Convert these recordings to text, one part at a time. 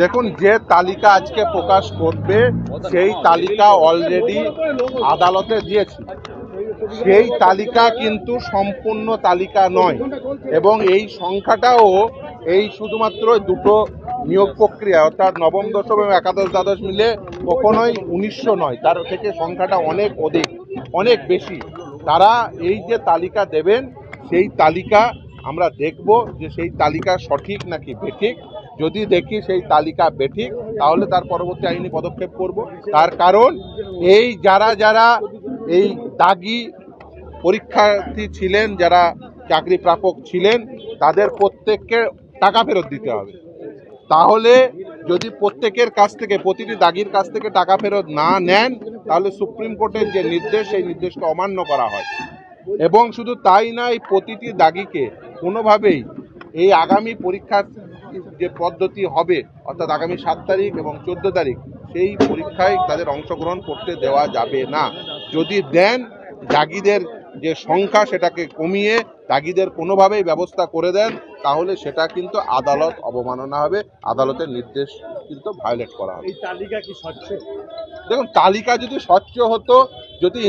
দেখুন, যে তালিকা আজকে প্রকাশ করবে, সেই তালিকা অলরেডি আদালতে দিয়েছি। সেই তালিকা কিন্তু সম্পূর্ণ তালিকা নয়। এবং এই সংখ্যাটাও এই শুধুমাত্র দুটো নিয়োগ প্রক্রিয়া, অর্থাৎ নবম, দশম এবং একাদশ দ্বাদশ মিলে কখনোই উনিশশো নয়। তার থেকে সংখ্যাটা অনেক অধিক, অনেক বেশি। তারা এই যে তালিকা দেবেন, সেই তালিকা আমরা দেখব যে সেই তালিকা সঠিক নাকি বেঠিক। যদি দেখি সেই তালিকা বেঠিক, তাহলে তার পরবর্তী আইনি পদক্ষেপ করব। তার কারণ, এই যারা যারা এই দাগি পরীক্ষার্থী ছিলেন, যারা চাকরি প্রাপক ছিলেন, তাদের প্রত্যেককে টাকা ফেরত দিতে হবে। তাহলে যদি প্রত্যেকের কাছ থেকে, প্রতিটি দাগির কাছ থেকে টাকা ফেরত না নেন, তাহলে সুপ্রিম কোর্টের যে নির্দেশ, সেই নির্দেশকে অমান্য করা হয়। এবং শুধু তাই নয়, প্রতিটি দাগিকে কোনোভাবেই এই আগামী পরীক্ষার যে পদ্ধতি হবে অর্থাৎ আগামী সাত তারিখ এবং চোদ্দ তারিখ সেই পরীক্ষায় তাদের অংশগ্রহণ করতে দেওয়া যাবে না। যদি দেন দাগিদের যে সংখ্যা সেটাকে কমিয়ে দাগিদের কোনোভাবেই ব্যবস্থা করে দেন তাহলে সেটা কিন্তু আদালত অবমাননা হবে। আদালতের নির্দেশ কিন্তু ভায়োলেট করা হবে। তালিকা কি স্বচ্ছ? দেখুন তালিকা যদি স্বচ্ছ হতো যদি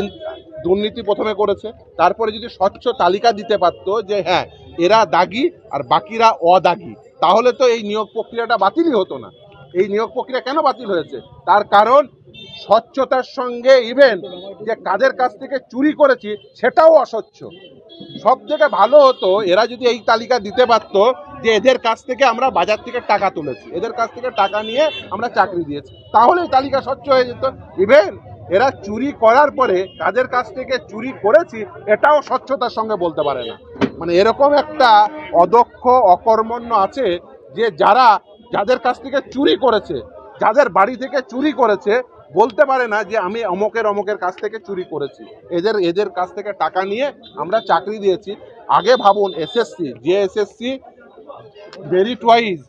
দুর্নীতি প্রথমে করেছে তারপরে যদি স্বচ্ছ তালিকা দিতে পারতো যে হ্যাঁ এরা দাগি আর বাকিরা অদাগি। তাহলে তো এই নিয়োগ প্রক্রিয়াটা বাতিলই হতো না। এই নিয়োগ প্রক্রিয়া কেন বাতিল হয়েছে? তার কারণ স্বচ্ছতার সঙ্গে ইভেন যে কাদের কাছ থেকে চুরি করেছি সেটাও অস্বচ্ছ। সব থেকে ভালো হতো এরা যদি এই তালিকা দিতে পারতো যে এদের কাছ থেকে আমরা বাজার থেকে টাকা তুলেছি। এদের কাছ থেকে টাকা নিয়ে আমরা চাকরি দিয়েছি। তাহলে এই তালিকা স্বচ্ছ হয়ে যেত। ইভেন এরা চুরি করার পরে কাদের কাছ থেকে চুরি করেছি এটাও স্বচ্ছতার সঙ্গে বলতে পারে না। মানে এরকম একটা অদক্ষ, অকর্মণ্য আছে যে যারা যাদের কাছ থেকে চুরি করেছে, যাদের বাড়ি থেকে চুরি করেছে, বলতে পারে না যে আমি অমকের অমকের কাছ থেকে চুরি করেছি। এদের এদের কাছ থেকে টাকা নিয়ে আমরা চাকরি দিয়েছি। আগে ভাবুন এসএসসি যে এসএসসি মেরিট ওয়াইজ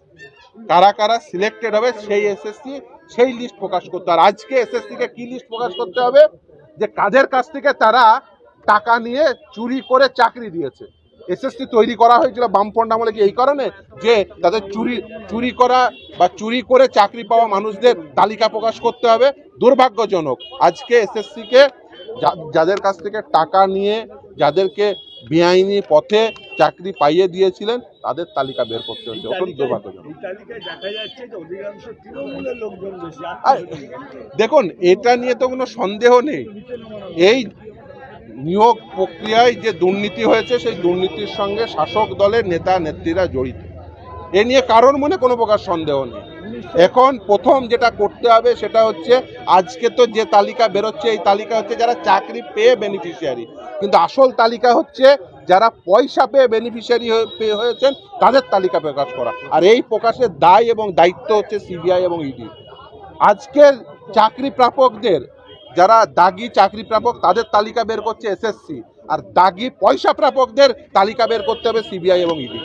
কারা কারা সিলেক্টেড হবে সেই এসএসসি সেই লিস্ট প্রকাশ করতে আর আজকে এসএসসি কে কি লিস্ট প্রকাশ করতে হবে? যে কাদের কাছ থেকে তারা টাকা নিয়ে চুরি করে চাকরি দিয়েছে। এসএসসি তৈরি করা হয়েছিল বামপন্ড আমলে কি এই কারণে? যে তাদের চুরি চুরি করা বা চুরি করে চাকরি পাওয়া মানুষদের তালিকা প্রকাশ করতে হবে দুর্ভাগ্যজনক। আজকে এসএসসি কে যাদের কাছ থেকে টাকা নিয়ে যাদেরকে বেআইনি পথে চাকরি পাইয়ে দিয়েছিলেন তাদের তালিকা বের করতে হচ্ছে অত্যন্ত দুর্ভাগ্যজনক। দেখুন এটা নিয়ে তো কোনো সন্দেহ নেই। এই নিয়োগ প্রক্রিয়ায় যে দুর্নীতি হয়েছে, সেই দুর্নীতির সঙ্গে শাসক দলের নেতা, নেত্রীরা জড়িত। এ নিয়ে কারোর মনে কোনো প্রকার সন্দেহ নেই। এখন প্রথম যেটা করতে হবে, সেটা হচ্ছে আজকে তো যে তালিকা বেরোচ্ছে, এই তালিকা হচ্ছে যারা চাকরি পেয়ে বেনিফিশিয়ারি কিন্তু আসল তালিকা হচ্ছে যারা পয়সা পেয়ে বেনিফিশিয়ারি পেয়ে হয়েছেন, তাদের তালিকা প্রকাশ করা। আর এই প্রকাশের দায় এবং দায়িত্ব হচ্ছে সিবিআই এবং ইডি আজকের চাকরি প্রাপকদের যারা দাগি চাকরি প্রাপক, তাদের তালিকা বের করছে এসএসসি আর দাগি পয়সা প্রাপকদের তালিকা বের করতে হবে সিবিআই এবং ইডি